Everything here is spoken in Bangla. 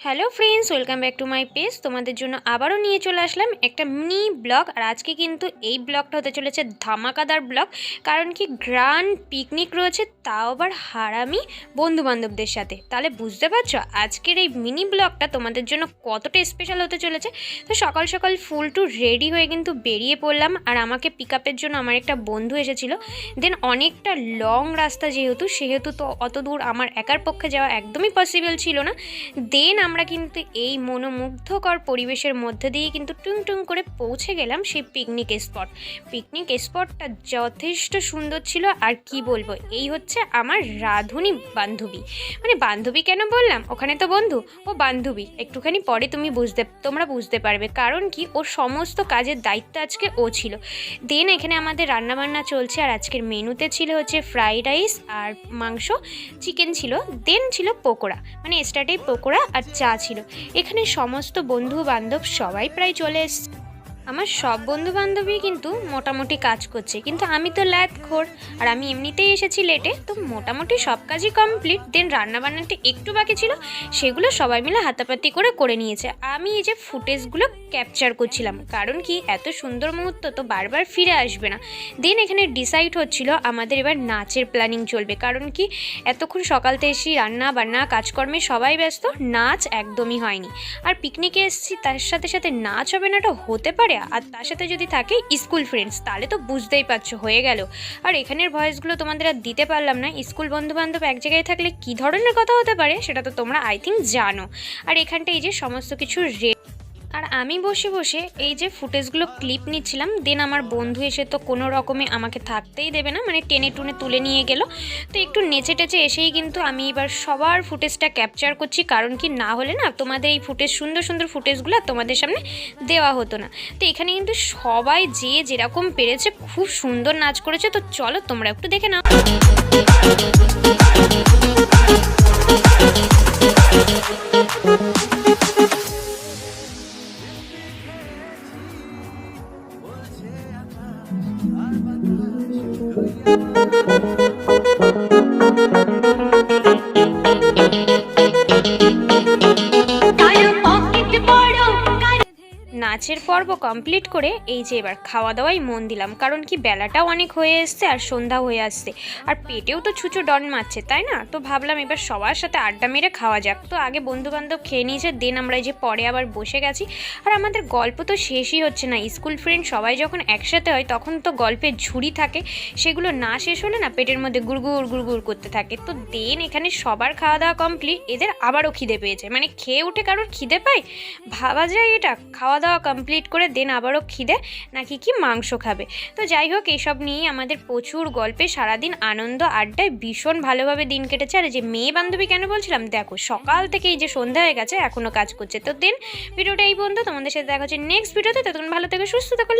Hello friends, welcome back to my page. তোমাদের জন্য আবারও নিয়ে চলে আসলাম একটা মিনি ব্লগ। আর আজকে কিন্তু এই ব্লগটা হতে চলেছে ধামাকাদার ব্লগ। কারণ কি গ্র্যান্ড পিকনিক রয়েছে, তাও আবার হারামি বন্ধু বান্ধবদের সাথে। তাহলে বুঝতে পারছ, আজকের এই মিনি ব্লগটা তোমাদের জন্য কতটা স্পেশাল হতে চলেছে। তো সকাল সকাল ফুল টু রেডি হয়ে কিন্তু বেরিয়ে পড়লাম। আর আমাকে পিক জন্য আমার একটা বন্ধু এসেছিল। দেন অনেকটা লং রাস্তা যেহেতু, সেহেতু তো অত দূর আমার একার পক্ষে যাওয়া একদমই পসিবল ছিল না। দেন আমরা কিন্তু এই মনোমুগ্ধকর পরিবেশের মধ্যে দিয়ে কিন্তু টুং টুং করে পৌঁছে গেলাম সেই পিকনিক স্পট পিকনিক স্পটটা যথেষ্ট সুন্দর ছিল আর কি বলব, এই হচ্ছে আমার রাধুনি বান্ধবী। মানে বান্ধবী কেন বললাম? ওখানে তো বন্ধু, ও বান্ধবী। একটুখানি পরে তুমি বুঝতে, তোমরা বুঝতে পারবে। কারণ কি? ওর সমস্ত কাজের দায়িত্ব আজকে ও ছিল। দেন এখানে আমাদের রান্নাবান্না চলছে আর আজকের মেনুতে ছিল হচ্ছে ফ্রাইড রাইস আর মাংস চিকেন ছিল দেন ছিল পকোড়া। মানে স্টার্টেই পকোড়া আর চা ছিল। এখানে সমস্ত বন্ধু বান্ধব সবাই প্রায় চলে এসছে। আমার সব বন্ধু বান্ধবী কিন্তু মোটামুটি কাজ করছে। কিন্তু আমি তো ল্যাদ খোর আর আমি এমনিতেই এসেছি লেটে তো মোটামুটি সব কাজই কমপ্লিট দেন রান্নাবান্নাটা একটু বাকি ছিল, সেগুলো সবাই মিলে হাতাপাতি করে করে নিয়েছে। আমি এই যে ফুটেজগুলো ক্যাপচার করছিলাম, কারণ কি এত সুন্দর মুহূর্ত তো বারবার ফিরে আসবে না। দেন এখানে ডিসাইড হচ্ছিল আমাদের এবার নাচের প্ল্যানিং চলবে, কারণ কি এতক্ষণ সকাল এসেছি রান্না বান্না কাজকর্মে সবাই ব্যস্ত, নাচ একদমই হয়নি। আর পিকনিকে এসেছি, তার সাথে সাথে নাচ হবে না হতে পারে আর তার সাথে যদি থাকে স্কুল ফ্রেন্ডস তাহলে তো বুঝতেই পারছ, হয়ে গেল। আর এখানের ভয়েসগুলো তোমাদের আর দিতে পারলাম না। স্কুল বন্ধু বান্ধব এক জায়গায় থাকলে কী ধরনের কথা হতে পারে, সেটা তো তোমরা আই থিঙ্ক জানো। আর এখানটা এই যে সমস্ত কিছু রে আর আমি বসে বসে এই যে ফুটেজগুলো ক্লিপ নিচ্ছিলাম, দেন আমার বন্ধু এসে তো কোনো রকমে আমাকে থাকতেই দেবে না মানে টেনে টুনে তুলে নিয়ে গেল। তো একটু নেচে টেচে এসেই কিন্তু আমি এবার সবার ফুটেজটা ক্যাপচার করছি, কারণ কি না হলে না তোমাদের এই ফুটেজ, সুন্দর সুন্দর ফুটেজগুলো তোমাদের সামনে দেওয়া হতো না। তো এখানে কিন্তু সবাই যে যেরকম পেরেছে খুব সুন্দর নাচ করেছে, তো চলো তোমরা একটু দেখে নাও। Thank you. নাচের পর্ব কমপ্লিট করে এই যে এবার খাওয়া দাওয়াই মন দিলাম। কারণ কি বেলাটাও অনেক হয়ে এসছে আর সন্ধ্যা হয়ে আসছে। আর পেটেও তো ছুঁচো ডন মারছে, তাই না? তো ভাবলাম এবার সবার সাথে আড্ডা মেরে খাওয়া যাক। তো আগে বন্ধু বান্ধব খেয়ে নিয়েছে দেন আমরা এই যে পরে আবার বসে গেছি। আর আমাদের গল্প তো শেষই হচ্ছে না। স্কুল ফ্রেন্ড সবাই যখন একসাথে হয়, তখন তো গল্পের ঝুড়ি থাকে। সেগুলো না শেষ হলে না পেটের মধ্যে গুড়গুড় গুড়গুড় করতে থাকে। তো দেন এখানে সবার খাওয়া দাওয়া কমপ্লিট এদের আবারও খিদে পেয়েছে। মানে খেয়ে উঠে কারোর খিদে পায়? ভাবা যায় এটা। খাওয়া দাওয়া কমপ্লিট করে দেন আবারও খিদে নাকি কি মাংস খাবে। তো যাই হোক এইসব নিয়েই আমাদের প্রচুর গল্পে সারাদিন আনন্দ, আড্ডায় ভীষণ ভালোভাবে দিন কেটেছে। আর যে মেয়ে বান্ধবী কেন বলছিলাম? দেখো, সকাল থেকে এই যে সন্ধ্যা হয়ে গেছে এখনও কাজ করছে। তো দেন ভিডিওটা এই বন্ধু তোমাদের সাথে দেখা হচ্ছে নেক্সট ভিডিওতে। ততক্ষণ ভালো থেকে, সুস্থ থাকো।